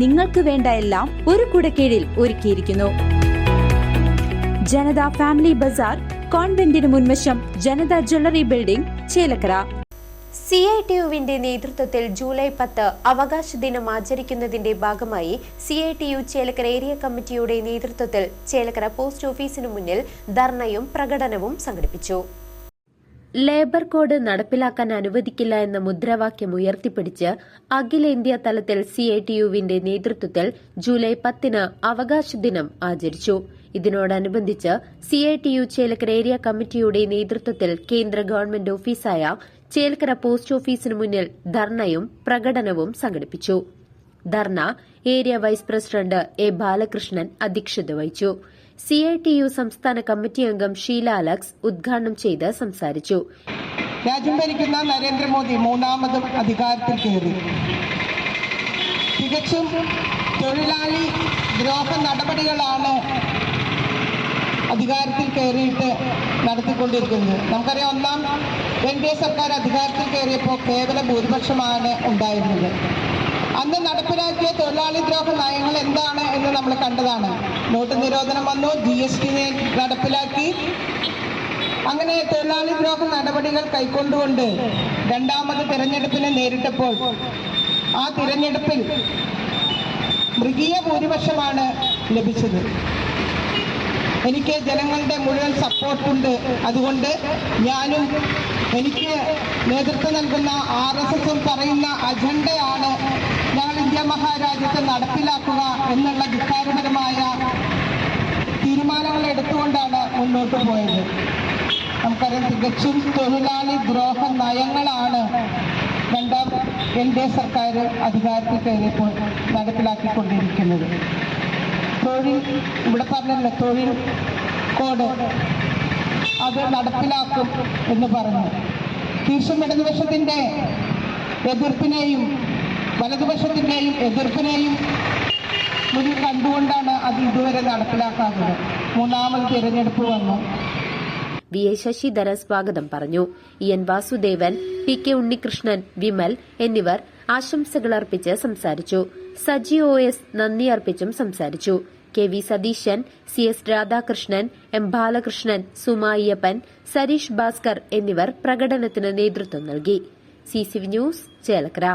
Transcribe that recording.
നിങ്ങൾക്ക് വേണ്ട എല്ലാം ഒരു കുടക്കീഴിൽ ഒരുക്കിയിരിക്കുന്നു. ജനത ഫാമിലി ബസാർ കോൺവെന്റിന് മുൻവശം Janata jewellery building Chelakkara. C I T യുവിന്റെ നേതൃത്വത്തിൽ ജൂലൈ പത്ത് അവകാശ ദിനം ആചരിക്കുന്നതിന്റെ ഭാഗമായി C I T U Chelakkara area കമ്മിറ്റിയുടെ നേതൃത്വത്തിൽ ചേലക്കര പോസ്റ്റ് ഓഫീസിനു മുന്നിൽ ധർണയും പ്രകടനവും സംഘടിപ്പിച്ചു. ലേബർ കോഡ് നടപ്പിലാക്കാൻ അനുവദിക്കില്ല എന്ന മുദ്രാവാക്യം ഉയർത്തിപ്പിടിച്ച് അഖിലേന്ത്യാ തലത്തിൽ സി ഐ ടി യുവിന്റെ നേതൃത്വത്തിൽ ജൂലൈ പത്തിന് അവകാശ ദിനം ആചരിച്ചു. ഇതിനോടനുബന്ധിച്ച് C I T U Chelakkara area കമ്മിറ്റിയുടെ നേതൃത്വത്തിൽ കേന്ദ്ര ഗവൺമെന്റ് ഓഫീസായ ചേലക്കര പോസ്റ്റ് ഓഫീസിന് മുന്നിൽ ധർണയും പ്രകടനവും സംഘടിപ്പിച്ചു. ധർണ area vice president A Balakrishnan അധ്യക്ഷത വഹിച്ചു. സി ഐ ടി യു സംസ്ഥാന കമ്മിറ്റി അംഗം ഷീല അലക്സ് ഉദ്ഘാടനം ചെയ്ത് സംസാരിച്ചു. രാജ്യം ഭരിക്കുന്ന നരേന്ദ്രമോദി മൂന്നാമതും അധികാരത്തിൽ കയറി. തികച്ചും തൊഴിലാളി ദ്രോഹ നടപടികളാണ് അധികാരത്തിൽ കയറിയിട്ട് നടത്തിക്കൊണ്ടിരിക്കുന്നത്. നമുക്കറിയാം ഒന്നാം എൻ ഡി എ സർക്കാർ അധികാരത്തിൽ കയറിയപ്പോൾ കേവല ഭൂരിപക്ഷമാണ് ഉണ്ടായിരുന്നത്. അന്ന് നടപ്പിലാക്കിയ തൊഴിലാളി ദ്രോഹ നയങ്ങൾ എന്താണ് എന്ന് നമ്മൾ കണ്ടതാണ്. നോട്ട് നിരോധനം വന്നു ജി എസ് ടി നടപ്പിലാക്കി. അങ്ങനെ തൊഴിലാളി ദ്രോഹ നടപടികൾ കൈക്കൊണ്ടുകൊണ്ട് രണ്ടാമത് തിരഞ്ഞെടുപ്പിനെ നേരിട്ടപ്പോൾ ആ തിരഞ്ഞെടുപ്പിൽ മൃഗീയ ഭൂരിപക്ഷമാണ് ലഭിച്ചത്. എനിക്ക് ജനങ്ങളുടെ മുഴുവൻ സപ്പോർട്ടുണ്ട് അതുകൊണ്ട് ഞാനും എനിക്ക് നേതൃത്വം നൽകുന്ന ആർ പറയുന്ന അജണ്ടയാണ് മഹാരാജ്യത്ത് നടപ്പിലാക്കുക എന്നുള്ള ധിക്കാരപരമായ തീരുമാനങ്ങൾ എടുത്തുകൊണ്ടാണ് മുന്നോട്ട് പോയത്. നമുക്കറിയാം തികച്ചും തൊഴിലാളി ദ്രോഹ നയങ്ങളാണ് രണ്ടാം എൻ ഡി എ സർക്കാർ അധികാരത്തിൽ കയറിയപ്പോൾ നടപ്പിലാക്കിക്കൊണ്ടിരിക്കുന്നത്. തൊഴിൽ ഇവിടെ പറഞ്ഞല്ലോ തൊഴിൽ കോഡ്. അത് നടപ്പിലാക്കും എന്ന് പറഞ്ഞു. തീർച്ചയായും ഇടതുപക്ഷത്തിന്റെ എതിർപ്പിനെയും വലതുപക്ഷത്തിന്റെയും എതിർപ്പിനെയും മുന്നിൽ കണ്ടുകൊണ്ടാണ് അത് ഇതുവരെ നടപ്പിലാക്കാത്തത്. മൂന്നാമത് തിരഞ്ഞെടുപ്പ് വന്നു. വി എ ശശിധരൻ സ്വാഗതം പറഞ്ഞു. E N Vasudevan P K Unnikrishnan Vimal എന്നിവർ ആശംസകൾ അർപ്പിച്ച് സംസാരിച്ചു. സജി ഒ എസ് നന്ദി അർപ്പിച്ചും സംസാരിച്ചു. K V Satheesan C S Radhakrishnan M Balakrishnan സുമായിയപ്പൻ Sareesh Bhaskar എന്നിവർ പ്രകടനത്തിന് നേതൃത്വം നൽകി. C C news Chelakkara.